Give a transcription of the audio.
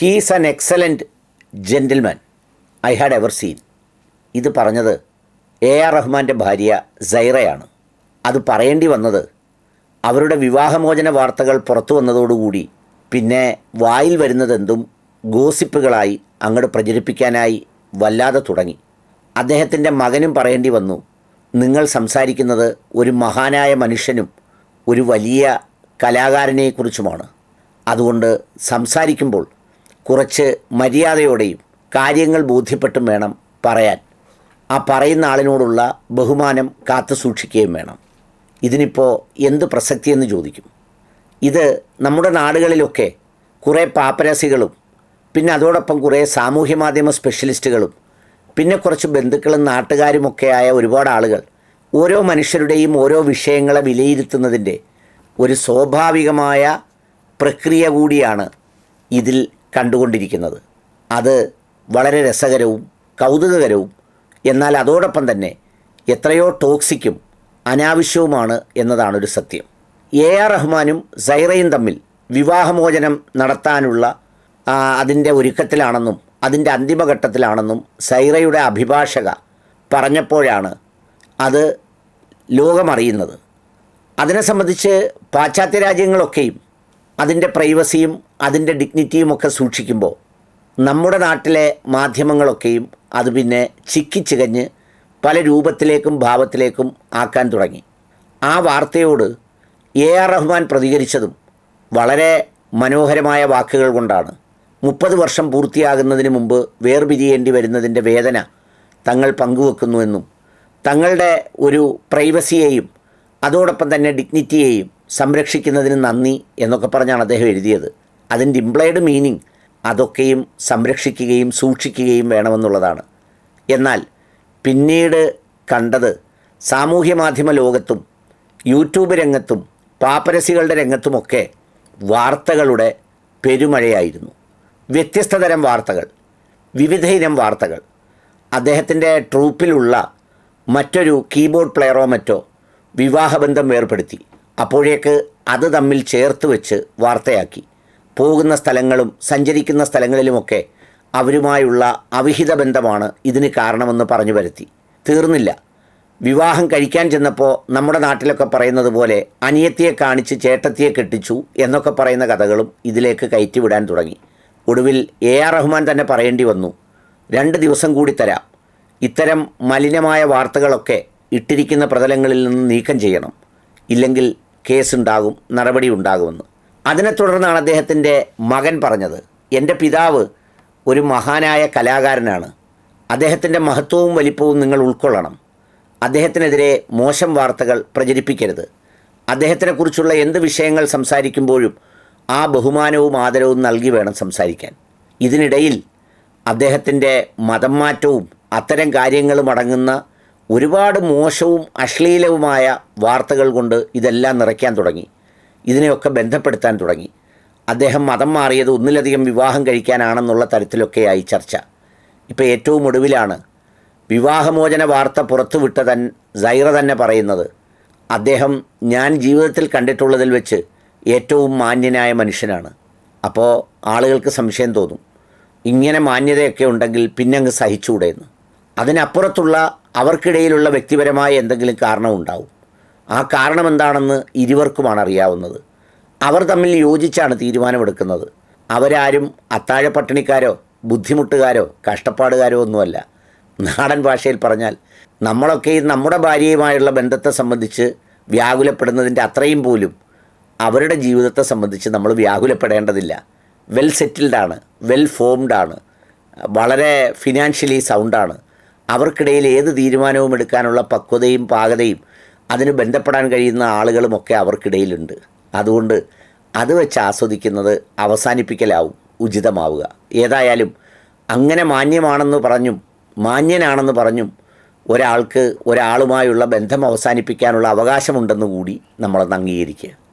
He's an excellent gentleman I had ever seen ഇത് പറഞ്ഞത് A R റഹ്മാന്റെ ഭാര്യ സൈറയാണ്. അത് പറയേണ്ടി വന്നത് അവരുടെ വിവാഹമോചന വാർത്തകൾ പുറത്തു വന്നതോടുകൂടി പിന്നെ വായിൽ വരുന്നതെന്തും ഗോസിപ്പുകളായി അങ്ങോട്ട് പ്രചരിപ്പിക്കാനായി വല്ലാതെ തുടങ്ങി. അദ്ദേഹത്തിന്റെ മകനും പറയേണ്ടി വന്നു നിങ്ങൾ സംസാരിക്കുന്നത് ഒരു മഹാനായ മനുഷ്യനും ഒരു വലിയ കലാകാരനെക്കുറിച്ചുമാണ്. അതുകൊണ്ട് സംസാരിക്കുമ്പോൾ കുറച്ച് മര്യാദയോടെയും കാര്യങ്ങൾ ബോധ്യപ്പെട്ടും വേണം പറയാൻ. ആ പറയുന്ന ആളിനോടുള്ള ബഹുമാനം കാത്തു സൂക്ഷിക്കുകയും വേണം. ഇതിനിപ്പോൾ എന്ത് പ്രസക്തിയെന്ന് ചോദിക്കും. ഇത് നമ്മുടെ നാടുകളിലൊക്കെ കുറേ പാപ്പരസികളും പിന്നെ അതോടൊപ്പം കുറേ സാമൂഹ്യ മാധ്യമ സ്പെഷ്യലിസ്റ്റുകളും പിന്നെ കുറച്ച് ബന്ധുക്കളും നാട്ടുകാരുമൊക്കെ ആയ ഒരുപാട് ആളുകൾ ഓരോ മനുഷ്യരുടെയും ഓരോ വിഷയങ്ങളെ വിലയിരുത്തുന്നതിന്റെ ഒരു സ്വാഭാവികമായ പ്രക്രിയ കൂടിയാണ് ഇതിൽ കണ്ടുകൊണ്ടിരിക്കുന്നത്. അത് വളരെ രസകരവും കൗതുകകരവും എന്നാൽ അതോടൊപ്പം തന്നെ എത്രയോ ടോക്സിക്കും അനാവശ്യവുമാണ് എന്നതാണ് ഒരു സത്യം. എ ആർ റഹ്മാനും സൈറയും തമ്മിൽ വിവാഹമോചനം നടത്താനുള്ള അതിന്റെ ഒരുക്കത്തിലാണെന്നും അതിന്റെ അന്തിമഘട്ടത്തിലാണെന്നും സൈറയുടെ അഭിഭാഷക പറഞ്ഞപ്പോഴാണ് അത് ലോകമറിയുന്നത്. അതിനെ സംബന്ധിച്ച് പാശ്ചാത്യ രാജ്യങ്ങളൊക്കെയും അതിന്റെ പ്രൈവസിയും അതിന്റെ ഡിഗ്നിറ്റിയും ഒക്കെ സൂക്ഷിക്കുമ്പോൾ നമ്മുടെ നാട്ടിലെ മാധ്യമങ്ങളൊക്കെയും അത് പിന്നെ ചിക്കിച്ചികഞ്ഞ് പല രൂപത്തിലേക്കും ഭാവത്തിലേക്കും ആക്കാൻ തുടങ്ങി. ആ വാർത്തയോട് എ ആർ റഹ്മാൻ പ്രതികരിച്ചതും വളരെ മനോഹരമായ വാക്കുകൾ കൊണ്ടാണ്. മുപ്പത് വർഷം പൂർത്തിയാകുന്നതിന് മുമ്പ് വേർപിരിയേണ്ടി വരുന്നതിന്റെ വേദന തങ്ങൾ പങ്കുവെക്കുന്നുവെന്നും തങ്ങളുടെ ഒരു പ്രൈവസിയെയും അതോടൊപ്പം തന്നെ ഡിഗ്നിറ്റിയെയും സംരക്ഷിക്കുന്നതിന് നന്ദി എന്നൊക്കെ പറഞ്ഞാണ് അദ്ദേഹം എഴുതിയത്. അതിന്റെ ഇംപ്ലൈഡ് മീനിങ് അതൊക്കെയും സംരക്ഷിക്കുകയും സൂക്ഷിക്കുകയും വേണമെന്നുള്ളതാണ്. എന്നാൽ പിന്നീട് കണ്ടത് സാമൂഹ്യ മാധ്യമ ലോകത്തും യൂട്യൂബ് രംഗത്തും പാപ്പരസികളുടെ രംഗത്തുമൊക്കെ വാർത്തകളുടെ പെരുമഴയായിരുന്നു. വ്യത്യസ്ത തരം വാർത്തകൾ വിവിധ ഇനം വാർത്തകൾ. അദ്ദേഹത്തിന്റെ ട്രൂപ്പിലുള്ള മറ്റൊരു കീബോർഡ് പ്ലെയറോ മറ്റോ വിവാഹബന്ധം വേർപ്പെടുത്തി. അപ്പോഴേക്ക് അത് തമ്മിൽ ചേർത്ത് വെച്ച് വാർത്തയാക്കി. പോകുന്ന സ്ഥലങ്ങളും സഞ്ചരിക്കുന്ന സ്ഥലങ്ങളിലുമൊക്കെ അവരുമായുള്ള അവിഹിത ബന്ധമാണ് ഇതിന് കാരണമെന്ന് പറഞ്ഞു വരുത്തി തീർന്നില്ല. വിവാഹം കഴിക്കാൻ ചെന്നപ്പോൾ നമ്മുടെ നാട്ടിലൊക്കെ പറയുന്നത് പോലെ അനിയത്തിയെ കാണിച്ച് ചേട്ടത്തിയെ കെട്ടിച്ചു എന്നൊക്കെ പറയുന്ന കഥകളും ഇതിലേക്ക് കയറ്റിവിടാൻ തുടങ്ങി. ഒടുവിൽ എ ആർ റഹ്മാൻ തന്നെ പറയേണ്ടി വന്നു രണ്ട് ദിവസം കൂടി തരാം. ഇത്തരം മലിനമായ വാർത്തകളൊക്കെ ഇട്ടിരിക്കുന്ന പ്രതലങ്ങളിൽ നിന്ന് നീക്കം ചെയ്യണം. ഇല്ലെങ്കിൽ കേസുണ്ടാകും നടപടി ഉണ്ടാകുമെന്ന് അതിനെ തുടർന്നാണ് അദ്ദേഹത്തിന്റെ മകൻ പറഞ്ഞത്. എന്റെ പിതാവ് ഒരു മഹാനായ കലാകാരനാണ്. അദ്ദേഹത്തിന്റെ മഹത്വവും വലിപ്പവും നിങ്ങൾ ഉൾക്കൊള്ളണം. അദ്ദേഹത്തിനെതിരെ മോശം വാർത്തകൾ പ്രചരിപ്പിക്കരുത്. അദ്ദേഹത്തിനെക്കുറിച്ചുള്ള എന്ത് വിഷയങ്ങൾ സംസാരിക്കുമ്പോഴും ആ ബഹുമാനവും ആദരവും നൽകി വേണം സംസാരിക്കാൻ. ഇതിനിടയിൽ അദ്ദേഹത്തിന്റെ മതം മാറ്റവും അത്തരം കാര്യങ്ങളും അടങ്ങുന്ന ഒരുപാട് മോശവും അശ്ലീലവുമായ വാർത്തകൾ കൊണ്ട് ഇതെല്ലാം നിറയ്ക്കാൻ തുടങ്ങി. ഇതിനെയൊക്കെ ബന്ധപ്പെടുത്താൻ തുടങ്ങി. അദ്ദേഹം മതം മാറിയത് ഒന്നിലധികം വിവാഹം കഴിക്കാനാണെന്നുള്ള തരത്തിലൊക്കെയായി ചർച്ച. ഇപ്പോൾ ഏറ്റവും ഒടുവിലാണ് വിവാഹമോചന വാർത്ത പുറത്തുവിട്ട തൻ സൈറ തന്നെ പറയുന്നത്. അദ്ദേഹം ഞാൻ ജീവിതത്തിൽ കണ്ടിട്ടുള്ളതിൽ വെച്ച് ഏറ്റവും മാന്യനായ മനുഷ്യനാണ്. അപ്പോൾ ആളുകൾക്ക് സംശയം തോന്നും. ഇങ്ങനെ മാന്യതയൊക്കെ ഉണ്ടെങ്കിൽ പിന്നെ അങ്ങ് സഹിച്ചുകൂടെയെന്ന് അതിനപ്പുറത്തുള്ള അവർക്കിടയിലുള്ള വ്യക്തിപരമായ എന്തെങ്കിലും കാരണമുണ്ടാവും. ആ കാരണം എന്താണെന്ന് ഇരുവർക്കുമാണ് അറിയാവുന്നത്. അവർ തമ്മിൽ യോജിച്ചാണ് തീരുമാനമെടുക്കുന്നത്. അവരാരും അത്താഴ പട്ടിണിക്കാരോ ബുദ്ധിമുട്ടുകാരോ കഷ്ടപ്പാടുകാരോ ഒന്നുമല്ല. നാടൻ ഭാഷയിൽ പറഞ്ഞാൽ നമ്മളൊക്കെ നമ്മുടെ ഭാര്യയുമായുള്ള ബന്ധത്തെ സംബന്ധിച്ച് വ്യാകുലപ്പെടുന്നതിന്റെ അത്രയും പോലും അവരുടെ ജീവിതത്തെ സംബന്ധിച്ച് നമ്മൾ വ്യാകുലപ്പെടേണ്ടതില്ല. വെൽ സെറ്റിൽഡാണ് വെൽ ഫോംഡാണ് വളരെ ഫിനാൻഷ്യലി സൗണ്ടാണ് അവർക്കിടയിൽ ഏത് തീരുമാനവും എടുക്കാനുള്ള പക്വതയും പാകതയും അതിന് ബന്ധപ്പെടാൻ കഴിയുന്ന ആളുകളുമൊക്കെ അവർക്കിടയിലുണ്ട്. അതുകൊണ്ട് അത് വെച്ച് ആസ്വദിക്കുന്നത് അവസാനിപ്പിക്കലാവും ഉചിതമാവുക. ഏതായാലും അങ്ങനെ മാന്യമാണെന്ന് പറഞ്ഞും മാന്യനാണെന്ന് പറഞ്ഞും ഒരാൾക്ക് ഒരാളുമായുള്ള ബന്ധം അവസാനിപ്പിക്കാനുള്ള അവകാശമുണ്ടെന്ന് കൂടി നമ്മളൊന്ന് അംഗീകരിക്കുക.